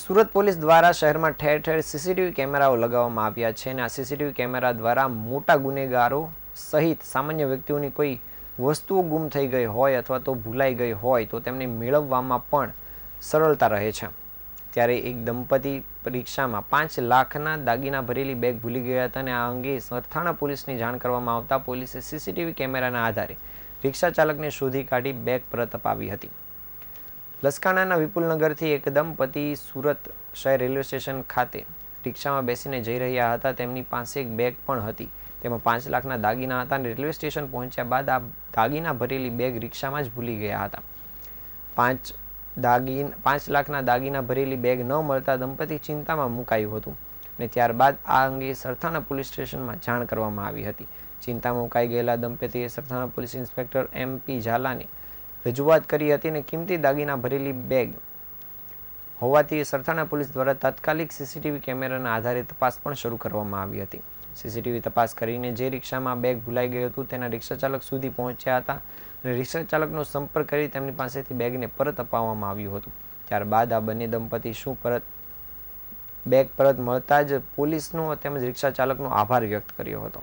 Surat police દ્વારા શહેરમાં ઠેર ઠેર સીસીટીવી કેમેરાઓ લગાવવામાં આવ્યા છે અને આ સીસીટીવી કેમેરા દ્વારા મોટા ગુનેગારો સહિત સામાન્ય વ્યક્તિઓની કોઈ વસ્તુઓ ગુમ થઈ ગઈ હોય અથવા તો ભૂલાઈ ગઈ હોય તો તેમને મેળવવામાં પણ સરળતા રહે છે. ત્યારે એક દંપતી પરીક્ષામાં પાંચ લાખના દાગીના ભરેલી બેગ ભૂલી ગયા હતા અને આ અંગે સરથાણા પોલીસની જાણ કરવામાં આવતા પોલીસે સીસીટીવી કેમેરાના આધારે રિક્ષા ચાલકને શોધી કાઢી બેગ પરત અપાવી હતી. લસકાણાના વિપુલનગરથી એક દંપતી સુરત શહેર રેલવે સ્ટેશન ખાતે રિક્ષામાં બેસીને જઈ રહ્યા હતા. તેમની પાસે એક બેગ પણ હતી. તેમાં પાંચ લાખના દાગીના હતા અને રેલવે સ્ટેશન પહોંચ્યા બાદ આ દાગીના ભરેલી બેગ રિક્ષામાં જ ભૂલી ગયા હતા. પાંચ દાગીન, પાંચ લાખના દાગીના ભરેલી બેગ ન મળતા દંપતી ચિંતામાં મુકાયું હતું અને ત્યારબાદ આ અંગે સરથાણા પોલીસ સ્ટેશનમાં જાણ કરવામાં આવી હતી. ચિંતામાં મુકાઈ ગયેલા દંપતીએ Sarthana police inspector M P ઝાલાને રજૂઆત કરી હતી અને કિંમતી દાગીના ભરેલી બેગ હોવાથી સરથાણા પોલીસ દ્વારા તાત્કાલિક સીસીટીવી કેમેરાના આધારે તપાસ પણ શરૂ કરવામાં આવી હતી. સીસીટીવી તપાસ કરીને જે રિક્ષામાં બેગ ભૂલાઈ ગયું હતું તેના રિક્ષા ચાલક સુધી પહોંચ્યા હતા અને રિક્ષા ચાલકનો સંપર્ક કરી તેમની પાસેથી બેગને પરત અપાવવામાં આવ્યું હતું. ત્યારબાદ આ બંને દંપતી શું પરત, બેગ પરત મળતા જ પોલીસનો તેમજ રિક્ષા ચાલકનો આભાર વ્યક્ત કર્યો હતો.